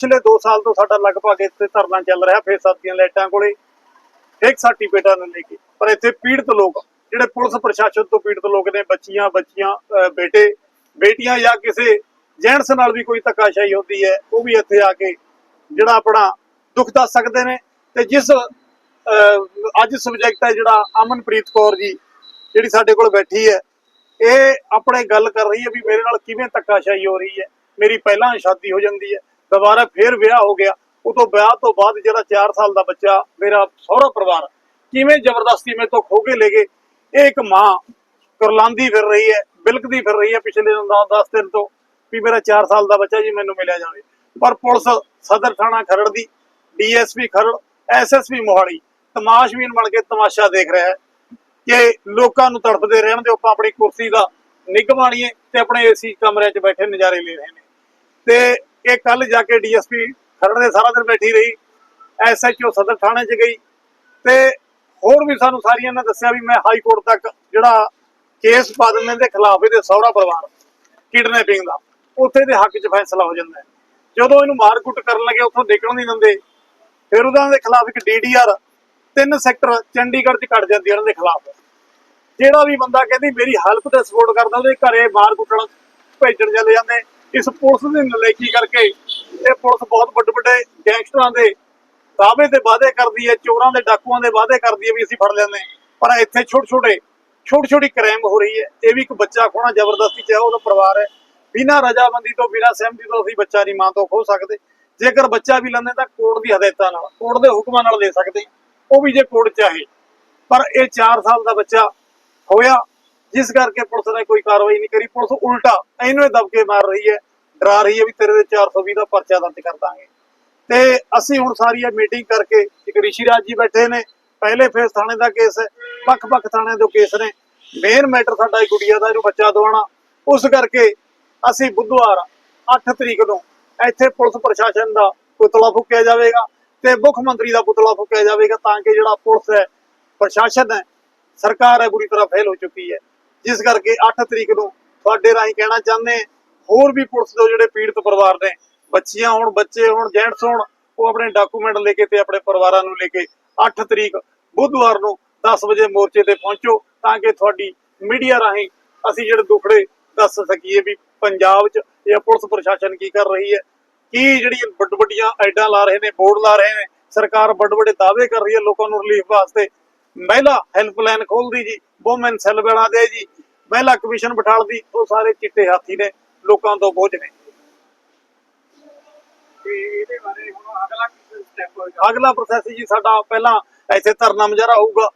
ਪਿਛਲੇ 2 ਸਾਲ ਤੋਂ ਸਾਡਾ ਲਗਭਗ ਇੱਥੇ ਧਰਨਾ ਚੱਲ ਰਿਹਾ ਫੇਰ ਦੀਆਂ ਲਾਈਟਾਂ ਕੋਲੇ। ਇੱਕ ਸਰਟੀਫਿਕੇਟਾਂ ਨੂੰ ਲੈ ਕੇ। ਪਰ ਇੱਥੇ ਪੀੜਤ ਲੋਕ ਜਿਹੜੇ ਪੁਲਿਸ ਪ੍ਰਸ਼ਾਸਨ ਤੋਂ ਪੀੜਤ ਲੋਕ ਨੇ, ਬੱਚੀਆਂ ਬੱਚੀਆਂ ਬੇਟੇ, ਬੇਟੀਆਂ ਜਾਂ ਕਿਸੇ ਜੈਂਟਸ ਨਾਲ ਵੀ ਕੋਈ ਧੱਕਾਸ਼ਾਹੀ ਹੁੰਦੀ ਹੈ, ਉਹ ਵੀ ਇੱਥੇ ਆ ਕੇ ਜਿਹੜਾ ਆਪਣਾ ਦੁੱਖ ਦੱਸ ਸਕਦੇ ਨੇ। ਤੇ ਜਿਸ ਅੱਜ ਸਬਜੈਕਟ ਹੈ ਜਿਹੜਾ ਅਮਨਪ੍ਰੀਤ ਕੌਰ ਜੀ, ਜਿਹੜੀ ਸਾਡੇ ਕੋਲ ਬੈਠੀ ਹੈ, ਇਹ ਆਪਣੇ ਗੱਲ ਕਰ ਰਹੀ ਹੈ ਵੀ ਮੇਰੇ ਨਾਲ ਕਿਵੇਂ ਧੱਕਾਸ਼ਾਹੀ ਹੋ ਰਹੀ ਹੈ। ਮੇਰੀ ਪਹਿਲਾਂ ਸ਼ਾਦੀ ਹੋ ਜਾਂਦੀ ਹੈ। ਦੁਬਾਰਾ ਫੇਰ ਵਿਆਹ ਹੋ ਗਿਆ। ਉਹ ਵਿਆਹ ਤੋਂ ਬਾਅਦ ਜਿਹੜਾ 4 ਸਾਲ ਦਾ ਬੱਚਾ, ਮੇਰਾ ਸਹੁਰਾ ਪਰਿਵਾਰ, ਕਿਵੇਂ ਜ਼ਬਰਦਸਤੀ ਮੇਰੇ ਤੋਂ ਖੋ ਕੇ ਲੈ ਗਏ। ਇਹ ਇੱਕ ਮਾਂ ਕਰਲਾਂਦੀ ਫਿਰ ਰਹੀ ਹੈ, ਬਿਲਕਦੀ ਫਿਰ ਰਹੀ ਹੈ ਪਿਛਲੇ 10 ਦਿਨ ਤੋਂ ਵੀ ਮੇਰਾ 4 ਸਾਲ ਦਾ ਬੱਚਾ ਜੀ ਮੈਨੂੰ ਮਿਲਿਆ ਜਾਵੇ। ਪਰ ਪੁਲਿਸ ਸਦਰ ਥਾਣਾ ਖਰੜ ਦੀ, ਡੀਐਸਪੀ ਖਰੜ, ਐਸਐਸਪੀ ਮੋਹਾਲੀ ਤਮਾਸ਼ਬੀਨ ਬਣ ਕੇ ਤਮਾਸ਼ਾ ਦੇਖ ਰਿਹਾ ਹੈ ਕਿ ਲੋਕਾਂ ਨੂੰ ਤੜਪਦੇ ਰਹਿਣ ਦੇ ਆਪਾਂ ਆਪਣੀ ਕੁਰਸੀ ਦਾ ਨਿੱਘ ਮਾਣੀਏ ਤੇ ਆਪਣੇ ਏਸੀ ਕਮਰੇ 'ਚ ਬੈਠੇ ਨਜ਼ਾਰੇ ਲੈ ਰਹੇ ਨੇ। ਤੇ ਇਹ ਕੱਲ ਜਾ ਕੇ ਡੀਐਸਪੀ ਖਰੜ ਦੇ ਸਾਰਾ ਦਿਨ ਬੈਠੀ ਰਹੀ, ਐਸਐਚਓ ਸਦਰ ਥਾਣੇ 'ਚ ਗਈ ਤੇ ਹੋਰ ਵੀ ਸਾਨੂੰ ਸਾਰੀਆਂ ਨੇ ਦੱਸਿਆ ਵੀ ਮੈਂ ਹਾਈ ਕੋਰਟ ਤੱਕ ਜਿਹੜਾ ਕੇਸ ਪਾ ਦਿੰਦੇ ਦੇ ਖਿਲਾਫ ਇਹਦੇ ਸਹੁਰਾ ਪਰਿਵਾਰ ਕਿਡਨੈਪਿੰਗ ਦਾ, ਉੱਥੇ ਦੇ ਹੱਕ 'ਚ ਫੈਸਲਾ ਹੋ ਜਾਂਦਾ ਜਦੋਂ ਇਹਨੂੰ ਮਾਰਕੁੱਟ ਕਰਨ ਲੱਗੇ, ਉੱਥੋਂ ਨਿਕਲਣ ਨਹੀਂ ਦਿੰਦੇ, ਫਿਰ ਉਹਨਾਂ ਦੇ ਖਿਲਾਫ ਇੱਕ ਡੀਡੀਆਰ ਤਿੰਨ ਸੈਕਟਰ ਚੰਡੀਗੜ੍ਹ 'ਚ ਕੱਟ ਜਾਂਦੀ ਉਹਨਾਂ ਦੇ ਖਿਲਾਫ। ਜਿਹੜਾ ਵੀ ਬੰਦਾ ਕਹਿੰਦੀ, ਮੇਰੀ ਹੈਲਪ ਤੇ ਸਪੋਰਟ ਕਰਦਾ, ਉਹਦੇ ਘਰੇ ਮਾਰ ਕੁੱਟਣ ਭੇਜਣ ਚਲੇ ਜਾਂਦੇ ਇਸ ਪੁਲਿਸ ਦੀ ਨਲਾਇਕੀ ਕਰਕੇ ਇਹ ਪੁਲਿਸ ਬਹੁਤ ਵੱਡੇ ਵੱਡੇ ਗੈਂਗਸਟਰਾਂ ਦੇ ਦਾਅਵੇ ਤੇ ਵਾਅਦੇ ਕਰਦੀ ਹੈ, ਚੋਰਾਂ ਦੇ ਡਾਕੂਆਂ ਦੇ ਵਾਅਦੇ ਕਰਦੀ ਹੈ ਵੀ ਅਸੀਂ ਫੜ ਲੈਂਦੇ ਪਰ ਇੱਥੇ ਛੋਟੇ ਛੋਟੇ, ਛੋਟੀ ਛੋਟੀ ਕ੍ਰਾਈਮ ਹੋ ਰਹੀ ਹੈ। ਇਹ ਵੀ ਇੱਕ ਬੱਚਾ ਖੋਣਾ ਜ਼ਬਰਦਸਤੀ ਚਾਹੇ ਉਹਦਾ ਪਰਿਵਾਰ ਹੈ। ਬਿਨਾਂ ਰਜਾਮੰਦੀ ਤੋਂ, ਬਿਨਾਂ ਸਹਿਮਤੀ ਤੋਂ ਅਸੀਂ ਬੱਚਾ ਨਹੀਂ, ਮਾਂ ਤੋਂ ਖੋ ਸਕਦੇ। ਜੇਕਰ ਬੱਚਾ ਵੀ ਲੈਂਦੇ ਤਾਂ ਕੋਰਟ ਦੀ ਹਦਾਇਤਾਂ ਨਾਲ, ਕੋਰਟ ਦੇ ਹੁਕਮਾਂ ਨਾਲ ਲੈ ਸਕਦੇ। ਉਹ ਵੀ ਜੇ ਕੋਰਟ ਚਾਹੇ ਪਰ ਇਹ 4 ਸਾਲ ਦਾ ਬੱਚਾ ਹੋਇਆ ਜਿਸ ਕਰਕੇ ਪੁਲਿਸ ਨੇ ਕੋਈ ਕਾਰਵਾਈ ਨਹੀਂ ਕਰੀ। ਪੁਲਿਸ ਉਲਟਾ ਇਹਨੂੰ ਇਹ ਦਬਕੇ ਮਾਰ ਰਹੀ ਹੈ। ਡਰਾ ਰਹੀ ਹੈ ਵੀ ਤੇਰੇ 420 ਦਾ ਪਰਚਾ ਦਰਜ ਕਰ ਦਾਂਗੇ। ਤੇ ਅਸੀਂ ਹੁਣ ਸਾਰੀ ਇਹ ਮੀਟਿੰਗ ਕਰਕੇ ਇੱਕ ਰਿਸ਼ੀ ਰਾਜ ਜੀ ਬੈਠੇ ਨੇ। ਪਹਿਲੇ ਫੇਸ ਥਾਣੇ ਦਾ ਕੇਸ ਹੈ। ਵੱਖ-ਵੱਖ ਥਾਣਿਆਂ ਦੇ ਕੇਸ ਨੇ। ਮੇਨ ਮੈਟਰ ਸਾਡਾ ਗੁੜੀਆ ਦਾ, ਇਹਨੂੰ ਬੱਚਾ ਦਵਾਉਣਾ। ਉਸ ਕਰਕੇ ਅਸੀਂ ਬੁੱਧਵਾਰ 8 ਤਰੀਕ ਨੂੰ ਇੱਥੇ ਪੁਲਿਸ ਪ੍ਰਸ਼ਾਸਨ ਦਾ ਪੁਤਲਾ ਫੂਕਿਆ ਜਾਵੇਗਾ ਤੇ ਮੁੱਖ ਮੰਤਰੀ ਦਾ ਪੁਤਲਾ ਫੂਕਿਆ ਜਾਵੇਗਾ ਤਾਂ ਕਿ ਜਿਹੜਾ ਪੁਲਿਸ ਹੈ, ਪ੍ਰਸ਼ਾਸਨ ਹੈ, ਸਰਕਾਰ ਹੈ, ਬੁਰੀ ਤਰ੍ਹਾਂ ਫੇਲ ਹੋ ਚੁੱਕੀ ਹੈ। ਜਿਸ ਕਰਕੇ 8 ਤਰੀਕ ਨੂੰ ਤੁਹਾਡੇ ਰਾਹੀਂ ਕਹਿਣਾ ਚਾਹੁੰਦੇ ਹੋਰ ਵੀ ਪੁਲਿਸ ਦੇ ਜਿਹੜੇ ਪੀੜਤ ਪਰਿਵਾਰ ਨੇ, ਬੱਚੀਆਂ ਹੋਣ, ਬੱਚੇ ਹੋਣ ਜੈਂਟਸ ਹੋਣ, ਉਹ ਆਪਣੇ ਡਾਕੂਮੈਂਟ ਲੈ ਕੇ ਤੇ ਆਪਣੇ ਪਰਿਵਾਰਾਂ ਨੂੰ ਲੈ ਕੇ 8 ਤਰੀਕ ਬੁੱਧਵਾਰ ਨੂੰ 10 ਵਜੇ ਮੋਰਚੇ ਤੇ ਪਹੁੰਚੋ ਤਾਂ ਕਿ ਤੁਹਾਡੀ ਮੀਡੀਆ ਰਾਹੀਂ ਅਸੀਂ ਜਿਹੜੇ ਦੁਖੜੇ ਦੱਸ ਸਕੀਏ ਵੀ ਪੰਜਾਬ 'ਚ ਇਹ ਪੁਲਿਸ ਪ੍ਰਸ਼ਾਸਨ ਕੀ ਕਰ ਰਹੀ ਹੈ, ਕੀ ਜਿਹੜੀਆਂ ਵੱਡ ਵੱਡੀਆਂ ਐਡਾਂ ਲਾ ਰਹੇ ਨੇ, ਬੋਰਡ ਲਾ ਰਹੇ ਨੇ, ਸਰਕਾਰ ਵੱਡ ਵੱਡੇ ਦਾਅਵੇ ਕਰ ਰਹੀ ਹੈ ਲੋਕਾਂ ਨੂੰ ਰਿਲੀਫ ਵਾਸਤੇ ਮਹਿਲਾ ਹੈਲਪਲਾਈਨ ਖੋਲਦੀ ਜੀ ਵੂਮਨ ਸੈੱਲ ਬਣਾ ਦੇ ਜੀ ਮਹਿਲਾ ਕਮਿਸ਼ਨ ਬਿਠਾਲਦੀ ਉਹ ਸਾਰੇ ਚਿੱਟੇ ਹਾਥੀ ਨੇ ਲੋਕਾਂ ਤੋਂ ਬੋਝ ਨੇ। ਤੇ ਇਹਦੇ ਬਾਰੇ ਹੁਣ ਅਗਲਾ ਕੀ ਸਟੈਪ ਹੋਏਗਾ? ਅਗਲਾ ਪ੍ਰੋਸੈਸ ਜੀ ਸਾਡਾ ਪਹਿਲਾਂ ਇੱਥੇ ਧਰਨਾ ਮੁਜ਼ਾਹਰਾ ਹੋਊਗਾ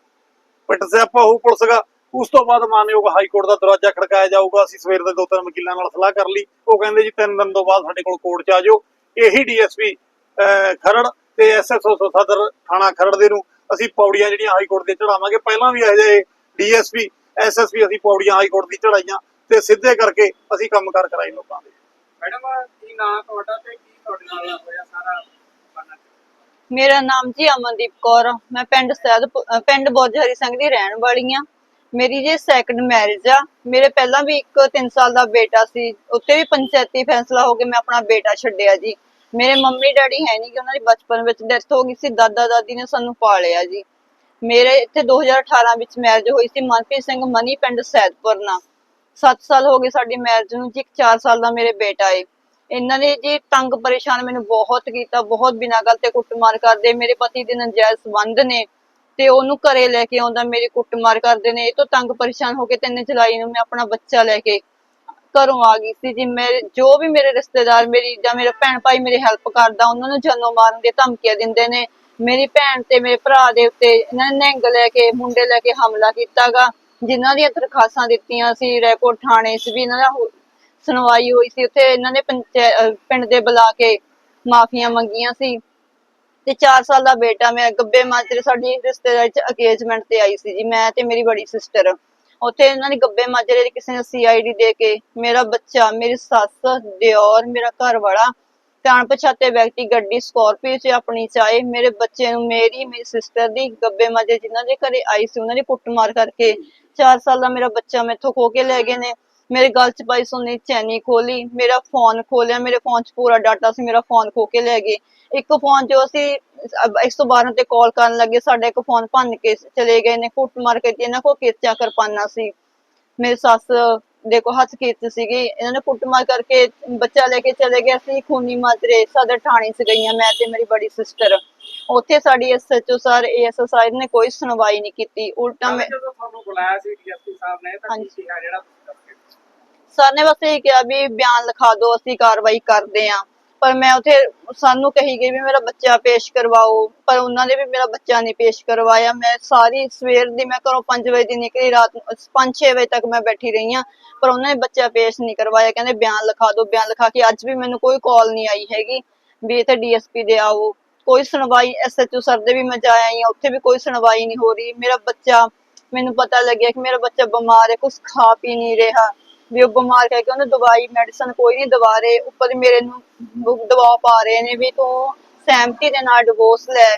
ਪਿੱਟ ਸਿਆਪਾ ਹੋਊ ਪੁਲਿਸ ਦਾ ਉਸ ਤੋਂ ਬਾਅਦ ਮਾਨਯੋਗ ਹਾਈ ਕੋਰਟ ਦਾ ਦਰਵਾਜ਼ਾ ਖੜਕਾਇਆ ਜਾਊਗਾ ਅਸੀਂ ਸਵੇਰ ਦੇ ਦੋ ਤਿੰਨ ਵਕੀਲਾਂ ਨਾਲ ਸਲਾਹ ਕਰ ਲਈ ਉਹ ਕਹਿੰਦੇ ਜੀ ਤਿੰਨ ਦਿਨ ਤੋਂ ਬਾਅਦ ਸਾਡੇ ਕੋਲ ਕੋਰਟ 'ਚ ਆ ਜਾਓ। ਇਹੀ ਡੀਐਸਪੀ ਖਰੜ ਤੇ ਐਸਐਸਓ ਸਦਰ ਥਾਣਾ ਖਰੜ ਦੇ ਨੂੰ ਅਸੀਂ ਪੌੜੀਆਂ ਜਿਹੜੀਆਂ ਹਾਈ ਕੋਰਟ ਦੇ ਚੜਾਵਾਂਗੇ ਪਹਿਲਾਂ ਵੀ ਇਹ ਜਿਹੇ ਡੀਐਸਪੀ ਐਸਐਸਪੀ ਅਸੀਂ ਪੌੜੀਆਂ ਹਾਈ ਕੋਰਟ ਦੀ ਚੜਾਈਆਂ ਤੇ ਸਿੱਧੇ ਕਰਕੇ ਅਸੀਂ ਕੰਮ ਕਰ ਕਰਾਈ ਲੋਕਾਂ ਦੇ। ਮੈਡਮ ਕੀ ਨਾਂ ਤੁਹਾਡਾ ਤੇ ਕੀ ਤੁਹਾਡੇ ਨਾਲ ਹੋਇਆ ਸਾਰਾ ਮੇਰਾ ਨਾਮ ਜੀ ਅਮਨਦੀਪ ਕੌਰ। ਮੈਂ ਪਿੰਡ ਸੈਦ ਪਿੰਡ ਬੋਝਹਰੀ ਸਿੰਘ ਦੀ ਰਹਿਣ ਵਾਲੀ ਆ। ਮੇਰੀ ਜੀ ਸੈਕੰਡ ਮੈਰਿਜ ਆ। ਮੇਰੇ ਪਹਿਲਾਂ ਵੀ ਇੱਕ 3 ਸਾਲ ਦਾ ਬੇਟਾ ਸੀ। ਉੱਤੇ ਵੀ ਪੰਚਾਇਤੀ ਫੈਸਲਾ ਹੋ ਕੇ ਮੈਂ ਆਪਣਾ ਬੇਟਾ ਛੱਡਿਆ ਜੀ। ਮੇਰੇ ਮੰਮੀ ਡੈਡੀ ਹੈ ਨਹੀਂ ਕਿ ਉਹਨਾਂ ਦੀ ਬਚਪਨ ਵਿੱਚ ਡੈਥ ਹੋ ਗਈ ਸੀ, ਦਾਦਾ ਦਾਦੀ ਨੇ ਸਾਨੂੰ ਪਾਲਿਆ ਜੀ। ਮੇਰੇ ਇੱਥੇ 2018 ਵਿੱਚ ਮੈਰਿਜ ਹੋਈ ਸੀ, ਮਨਪ੍ਰੀਤ ਸਿੰਘ ਮਨੀ ਪਿੰਡ ਸੈਦਪੁਰ ਨਾਲ। 7 ਸਾਲ ਹੋ ਗਏ ਸਾਡੀ ਮੈਰਿਜ ਨੂੰ ਜੀ 4 ਸਾਲ ਦਾ ਮੇਰੇ ਬੇਟਾ ਏ। ਇਹਨਾਂ ਨੇ ਜੀ ਤੰਗ ਪਰੇਸ਼ਾਨ ਮੈਨੂੰ ਬਹੁਤ ਕੀਤਾ, ਬਹੁਤ ਬਿਨਾਂ ਗੱਲ ਤੇ ਕੁੱਟਮਾਰ ਕਰਦੇ, ਮੇਰੇ ਪਤੀ ਦੇ ਨਜਾਇਜ਼ ਸੰਬੰਧ ਨੇ ਤੇ ਉਹਨੂੰ ਘਰੇ ਲੈ ਕੇ ਆਉਂਦਾ, ਮੇਰੀ ਕੁੱਟਮਾਰ ਕਰਦੇ ਨੇ। ਇਹ ਤੋਂ ਤੰਗ ਪਰੇਸ਼ਾਨ ਹੋ ਕੇ ਤਿੰਨ ਜੁਲਾਈ ਨੂੰ ਮੈਂ ਆਪਣਾ ਬੱਚਾ ਲੈ ਕੇ ਘਰੋਂ ਆ ਗਈ ਸੀ ਜੀ। ਮੇਰੇ ਜੋ ਵੀ ਮੇਰੇ ਰਿਸ਼ਤੇਦਾਰ, ਮੇਰੀ ਜਾਂ ਮੇਰੇ ਭੈਣ ਭਾਈ ਮੇਰੀ ਹੈਲਪ ਕਰਦਾ, ਉਹਨਾਂ ਨੂੰ ਜਾਨੋਂ ਮਾਰਨ ਦੇ ਧਮਕੀਆਂ ਦਿੰਦੇ ਨੇ। ਮੇਰੀ ਭੈਣ ਤੇ ਮੇਰੇ ਭਰਾ ਦੇ ਉੱਤੇ ਇਹਨਾਂ ਨੇ ਨਿਹੰਗ ਲੈ ਕੇ, ਮੁੰਡੇ ਲੈ ਕੇ ਹਮਲਾ ਕੀਤਾਗਾ, ਜਿਨ੍ਹਾਂ ਦੀਆਂ ਦਰਖਾਸਤਾਂ ਦਿੱਤੀਆਂ ਸੀ। ਰੈਕੋਰਡ ਥਾਣੇ 'ਚ ਵੀ ਇਹਨਾਂ ਦਾ ਸੁਣਵਾਈ ਹੋਈ ਸੀ। ਉੱਥੇ ਇਹਨਾਂ ਨੇ ਪਿੰਡ ਦੇ ਬੁਲਾ ਕੇ ਮਾਫੀਆਂ ਮੰਗੀਆਂ ਸੀ। ਤੇ 4 ਸਾਲ ਦਾ ਬੇਟਾ ਮੇਰਾ ਗੱਬੇ ਮਾਜਰੇ ਸਾਡੀ ਰਿਸ਼ਤੇਦਾਰੀ ਚ ਅਕੇਜਮੈਂਟ ਤੇ ਆਈ ਸੀ ਜੀ। ਮੈਂ ਤੇ ਮੇਰੀ ਬੜੀ ਸਿਸਟਰ ਉੱਥੇ ਇਹਨਾਂ ਨੇ ਗੱਬੇ ਮਾਜਰੇ ਦੀ ਕਿਸੇ ਨੇ ਸੀਆਈਡੀ ਦੇ ਕੇ ਮੇਰਾ ਬੱਚਾ, ਮੇਰੀ ਸੱਸ, ਦਿਓਰ, ਮੇਰਾ ਘਰ ਵਾਲਾ ਤੇ ਅਣਪਛਾਤੇ ਵਿਅਕਤੀ, ਗੱਡੀ ਸਕਾਰਪੀਓ 'ਚ ਆਪਣੀ ਚਾਏ ਮੇਰੇ ਬੱਚੇ ਨੂੰ ਮੇਰੀ ਮੇਰੀ ਸਿਸਟਰ ਦੀ ਗੱਬੇ ਮਾਜਰੇ ਜਿਨ੍ਹਾਂ ਦੇ ਘਰੇ ਆਈ ਸੀ, ਉਹਨਾਂ ਦੀ ਕੁੱਟਮਾਰ ਕਰਕੇ 4 ਸਾਲ ਦਾ ਮੇਰਾ ਬੱਚਾ ਮੈਥੋਂ ਖੋ ਕੇ ਲੈ ਗਏ ਨੇ। ਮੇਰੇ ਗਲ ਚ ਪਾਈ ਸੋਨੇ ਚੈਨੀ ਖੋਲੀ, ਮੇਰਾ ਫੋਨ ਖੋਲਿਆ, ਮੇਰੇ ਫੋਨ ਚ ਪੂਰਾ ਡਾਟਾ ਸੀ, ਮੇਰਾ ਫੋਨ ਖੋ ਕੇ ਲੈ ਗਏ। ਇੱਕ ਫੋਨ ਜੋ ਅਸੀਂ 112 ਤੇ ਕਾਲ ਕਰਨ ਲੱਗੇ ਸਾਡਾ ਇੱਕ ਫੋਨ ਭੰਨ ਕੇ ਚਲੇ ਗਏ ਨੇ ਕੁੱਟ ਮਾਰ ਕੇ ਇਹਨਾਂ ਕੋਲ ਕਿਰਚਾ ਕਰਪਾਨਾ ਸੀ ਮੇਰੀ ਸੱਸ ਦੇ ਕੋ ਹੱਥ ਕੀਤੇ ਸੀਗੇ ਇਹਨਾਂ ਨੇ ਕੁੱਟਮਾਰ ਕਰਕੇ ਬੱਚਾ ਲੈ ਕੇ ਚਲੇ ਗਏ ਅਸੀਂ ਖੂਨੀ ਮਾਜਰੇ ਸਦਰ ਥਾਣੇ 'ਚ ਗਈਆਂ ਮੈਂ ਤੇ ਮੇਰੀ ਬੜੀ ਸਿਸਟਰ ਉੱਥੇ ਸਾਡੀ ਐਸਐਚਓ ਸਰ ਏਐਸਆਈ ਨੇ ਕੋਈ ਸੁਣਵਾਈ ਨਹੀਂ ਕੀਤੀ ਉਲਟਾ ਮੈਂ ਜਦੋਂ ਤੁਹਾਨੂੰ ਬੁਲਾਇਆ ਸੀ ਡੀਐਸਪੀ ਸਾਹਿਬ ਨੇ ਤਾਂ ਕੀ ਹਾਂਜੀ। ਕਿਹਾ ਜਿਹੜਾ ਤੁਸੀਂ ਦੱਸਿਆ? ਸਰ ਨੇ ਬਸ ਇਹ ਕਿਹਾ ਵੀ ਬਿਆਨ ਲਿਖਾ ਦਿਓ ਅਸੀਂ ਕਾਰਵਾਈ ਕਰਦੇ ਆਂ ਪਰ ਮੈਂ ਉਥੇ ਸਾਨੂੰ ਕਹੀ ਗਈ ਵੀ ਮੇਰਾ ਬੱਚਾ ਪੇਸ਼ ਕਰਵਾਓ, ਪਰ ਉਹਨਾਂ ਨੇ ਵੀ ਮੇਰਾ ਬੱਚਾ ਨਹੀਂ ਪੇਸ਼ ਕਰਵਾਇਆ। ਮੈਂ ਸਾਰੀ ਸਵੇਰ ਦੀ ਮੈਂ ਘਰੋਂ 5 ਵਜੇ ਦੀ ਨਿਕਲੀ, ਰਾਤ 5-6 ਵਜੇ ਤੱਕ ਮੈਂ ਬੈਠੀ ਰਹੀ ਹਾਂ, ਪਰ ਉਹਨਾਂ ਨੇ ਬੱਚਾ ਪੇਸ਼ ਨਹੀਂ ਕਰਵਾਇਆ। ਕਹਿੰਦੇ ਬਿਆਨ ਲਿਖਾ ਦਿਓ, ਬਿਆਨ ਲਿਖਾ ਕੇ ਅੱਜ ਵੀ ਮੈਨੂੰ ਕੋਈ ਕਾਲ ਨਹੀਂ ਆਈ ਹੈਗੀ ਵੀ ਇੱਥੇ ਡੀਐਸਪੀ ਦੇ ਆਓ। ਕੋਈ ਸੁਣਵਾਈ ਐਸਐਚਓ ਸਰ ਦੇ ਵੀ ਮੈਂ ਜਾ ਆਈ ਹਾਂ, ਉੱਥੇ ਵੀ ਕੋਈ ਸੁਣਵਾਈ ਨਹੀਂ ਹੋ ਰਹੀ। ਮੇਰਾ ਬੱਚਾ, ਮੈਨੂੰ ਪਤਾ ਲੱਗਿਆ ਕਿ ਮੇਰਾ ਬੱਚਾ ਬਿਮਾਰ ਹੈ ਕੁਝ ਖਾ ਪੀ ਨਹੀਂ ਰਿਹਾ। ਵੀ ਉਹ ਬਿਮਾਰ ਕਰਕੇ ਉਹਨੇ ਦਵਾਈ ਮੈਡੀਸਨ ਕੋਈ ਨਹੀਂ ਦਵਾ ਰਹੇ, ਉੱਪਰ ਮੇਰੇ ਨੂੰ ਦਵਾ ਪਾ ਰਹੇ ਨੇ ਵੀ ਤੂੰ ਸਹਿਮਤੀ ਦੇ ਨਾਲ ਡਿਵੋਰਸ ਲੈ।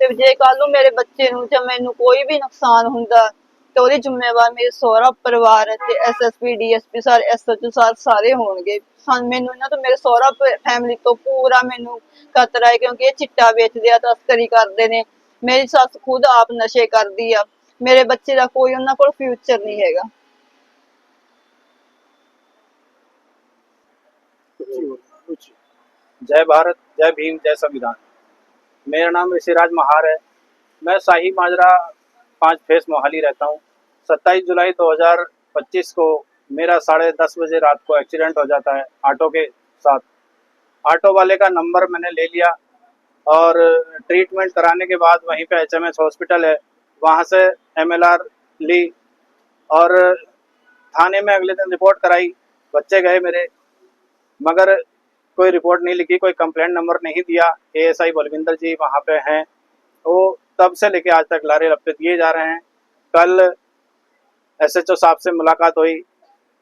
ਤੇ ਜੇ ਕੱਲ ਨੂੰ ਮੇਰੇ ਬੱਚੇ ਨੂੰ ਜਾਂ ਮੈਨੂੰ ਕੋਈ ਵੀ ਨੁਕਸਾਨ ਹੁੰਦਾ, ਤੇ ਉਹਦੀ ਜ਼ਿੰਮੇਵਾਰ ਮੇਰੇ ਸਹੁਰਾ ਪਰਿਵਾਰ ਤੇ SSP DSP sir SHO sir ਸਾਰੇ ਹੋਣਗੇ। ਸਾਨ, ਮੈਨੂੰ ਇਹਨਾਂ ਤੋਂ, ਮੇਰੇ ਸਹੁਰਾ ਫੈਮਿਲੀ ਤੋਂ ਪੂਰਾ ਮੈਨੂੰ ਖਤਰਾ ਹੈ, ਕਿਉਂਕਿ ਇਹ ਚਿੱਟਾ ਵੇਚਦੇ ਆ, ਤਸਕਰੀ ਕਰਦੇ ਨੇ। ਮੇਰੀ ਸੱਸ ਖੁਦ ਆਪ ਨਸ਼ੇ ਕਰਦੀ ਆ। ਮੇਰੇ ਬੱਚੇ ਦਾ ਕੋਈ ਉਹਨਾਂ ਕੋਲ ਫਿਊਚਰ ਨਹੀਂ ਹੈਗਾ। जय भारत जय भीम जय संविधान। मेरा नाम ऋषिराज महार है। मैं शाही माजरा पाँच फेस मोहाली रहता हूँ। 27 जुलाई 2025 को मेरा साढ़े दस बजे रात को एक्सीडेंट हो जाता है ऑटो के साथ। ऑटो वाले का नंबर मैंने ले लिया और ट्रीटमेंट कराने के बाद वहीं पे एच हॉस्पिटल है। वहाँ से एमएलआर ली और थाने में अगले दिन रिपोर्ट कराई। बच्चे गए मेरे मगर कोई रिपोर्ट नहीं लिखी, कोई कंप्लेंट नंबर नहीं दिया। एएसआई बलविंदर जी वहाँ पे हैं। वो तब से लेके आज तक लारे लपटे दिए जा रहे हैं। कल एसएचओ साहब से मुलाकात हुई।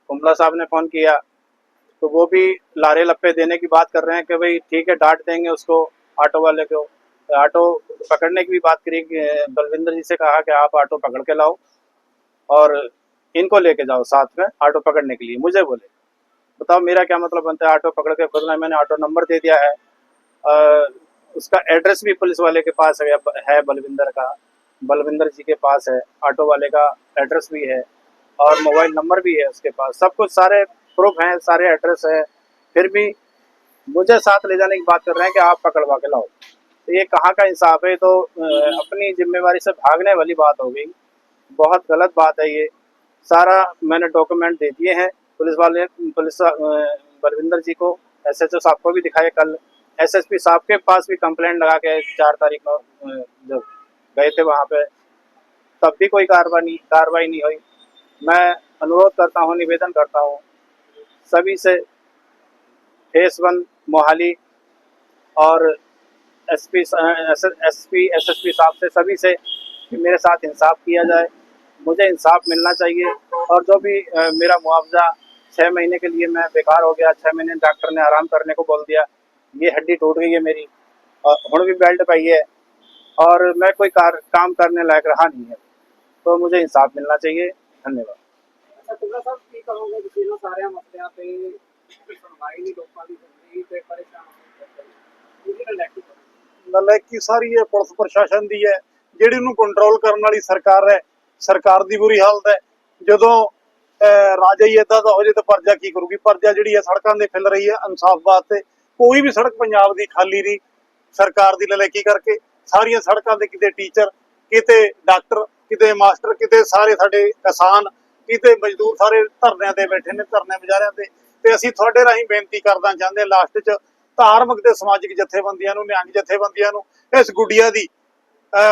कुमला साहब ने फ़ोन किया। तो वो भी लारे लप्पे देने की बात कर रहे हैं कि भाई ठीक है, डांट देंगे उसको, ऑटो वाले को। ऑटो पकड़ने की भी बात करी बलविंदर जी से कहा कि आप ऑटो पकड़ के लाओ और इनको लेके जाओ साथ में, ऑटो पकड़ने के लिए। मुझे बोले। बताओ मेरा क्या मतलब बनता है? ऑटो पकड़ के खुद में मैंने ऑटो नंबर दे दिया है। अ, उसका एड्रेस भी पुलिस वाले के पास है है बलविंदर का। बलविंदर जी के पास है ऑटो वाले का एड्रेस भी है और मोबाइल नंबर भी है उसके पास। सब कुछ सारे प्रूफ हैं सारे एड्रेस है। फिर भी मुझे साथ ले जाने की बात कर रहे हैं कि आप पकड़वा के लाओ। तो ये कहाँ का इंसाफ है? तो अपनी जिम्मेवारी से भागने वाली बात हो गई। बहुत गलत बात है ये। सारा मैंने डॉक्यूमेंट दे दिए हैं। पुलिस वाले पुलिस बलविंदर जी को एसएचओ साहब को भी दिखाए कल। एसएसपी साहब के पास भी कंप्लेंट लगा के चार तारीख को जब गए थे वहाँ पे, तब भी कोई कार्रवाई नहीं कार्रवाई नहीं हुई। मैं अनुरोध करता हूँ, निवेदन करता हूँ, सभी से फेस वन, मोहाली और एसपी एसपी एसएसपी साहब से सभी से कि मेरे साथ इंसाफ किया जाए। मुझे इंसाफ मिलना चाहिए और जो भी मेरा मुआवजा छः महीने के लिए मैं बेकार हो गया छः महीने डॉक्टर ने आराम करने को बोल दिया ये हड्डी टूट गई है मेरी और हुण भी बेल्ट पाई है और मैं कोई कार काम करने लायक रहा नहीं है तो मुझे इंसाफ मिलना चाहिए धन्यवाद ਅੱਛਾ ਤੁਮਰਾ ਸਾਹਿਬ ਕੀ ਕਹੋਗੇ ਤੁਸੀਂ ਇਹਨਾਂ ਸਾਰਿਆਂ ਮਸਲਿਆਂ ਤੇ ਸੁਣਵਾਈ ਨਹੀਂ ਲੋਕਾਂ ਦੀ ਹੁੰਦੀ ਤੇ ਪਰੇਸ਼ਾਨ ਹੋ ਇਹਦੇ ਨਾਲ ਲੈ ਕੇ ਚੱਲੋ। ਨਲਾਇਕੀ ਸਾਰੀ ਇਹ ਪੁਲਿਸ ਪ੍ਰਸ਼ਾਸਨ ਦੀ ਹੈ ਜਿਹੜੀ ਨੂੰ ਕੰਟਰੋਲ ਕਰਨ ਵਾਲੀ ਸਰਕਾਰ ਹੈ ਸਰਕਾਰ ਦੀ ਬੁਰੀ ਹਾਲਤ ਹੈ ਜਦੋਂ ਅਹ, ਰਾਜਾ ਹੀ ਏਦਾਂ ਦਾ ਹੋ ਜੇ ਤਾਂ ਪਰਜਾ ਕੀ ਕਰੂਗੀ? ਪਰਜਾ ਜਿਹੜੀ ਹੈ ਸੜਕਾਂ ਦੇ ਫਿਲ ਰਹੀ ਹੈ ਇਨਸਾਫ ਵਾਸਤੇ। ਕੋਈ ਵੀ ਸੜਕ ਪੰਜਾਬ ਦੀ ਖਾਲੀ ਨਹੀਂ। ਸਰਕਾਰ ਦੀ ਨਲਾਇਕੀ ਕਰਕੇ? ਸਾਰੀਆਂ ਸੜਕਾਂ ਤੇ ਕਿਤੇ ਟੀਚਰ ਕਿਤੇ ਡਾਕਟਰ ਕਿਤੇ ਮਾਸਟਰ ਕਿਤੇ ਸਾਰੇ ਸਾਡੇ ਕਿਸਾਨ, ਕਿਤੇ ਮਜ਼ਦੂਰ ਸਾਰੇ ਧਰਨਿਆਂ ਤੇ ਬੈਠੇ ਨੇ ਧਰਨੇ ਮੁਜ਼ਾਹਰਿਆਂ ਤੇ। ਤੇ ਅਸੀਂ ਤੁਹਾਡੇ ਰਾਹੀਂ ਬੇਨਤੀ ਕਰਦਾ ਚਾਹੁੰਦੇ ਲਾਸਟ 'ਚ, ਧਾਰਮਿਕ ਤੇ ਸਮਾਜਿਕ ਜਥੇਬੰਦੀਆਂ ਨੂੰ, ਨਿਹੰਗ ਜਥੇਬੰਦੀਆਂ ਨੂੰ, ਇਸ ਗੁੱਡੀਆ ਦੀ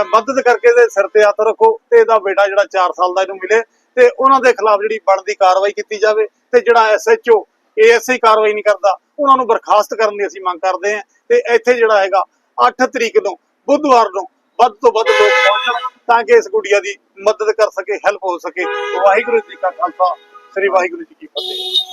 ਮਦਦ ਕਰਕੇ ਇਹਦੇ ਸਿਰ ਤੇ ਹੱਥ ਰੱਖੋ ਤੇ ਇਹਦਾ ਬੇਟਾ ਜਿਹੜਾ 4 ਸਾਲ ਦਾ ਇਹਨੂੰ ਮਿਲੇ। ਤੇ ਉਹਨਾਂ ਦੇ ਖਿਲਾਫ ਜਿਹੜੀ ਬਣਦੀ ਕਾਰਵਾਈ ਕੀਤੀ ਜਾਵੇ ਤੇ ਜਿਹੜਾ ਐਸਐਚਓ ਏਐਸਆਈ ਕਾਰਵਾਈ ਨਹੀਂ ਕਰਦਾ, ਉਹਨਾਂ ਨੂੰ ਬਰਖਾਸਤ ਕਰਨ ਦੀ ਅਸੀਂ ਮੰਗ ਕਰਦੇ ਹਾਂ ਤੇ ਇੱਥੇ ਜਿਹੜਾ ਹੈਗਾ 8 ਤਰੀਕ ਨੂੰ, ਬੁੱਧਵਾਰ ਨੂੰ ਵੱਧ ਤੋਂ ਵੱਧ ਲੋਕ ਪਹੁੰਚਣ ਤਾਂ ਕਿ ਇਸ ਗੁੱਡੀਆ ਦੀ ਮਦਦ ਕਰ ਸਕੇ ਹੈਲਪ ਹੋ ਸਕੇ। ਵਾਹਿਗੁਰੂ ਜੀ ਕਾ ਖਾਲਸਾ, ਸ੍ਰੀ ਵਾਹਿਗੁਰੂ ਜੀ ਕੀ ਫਤਿਹ।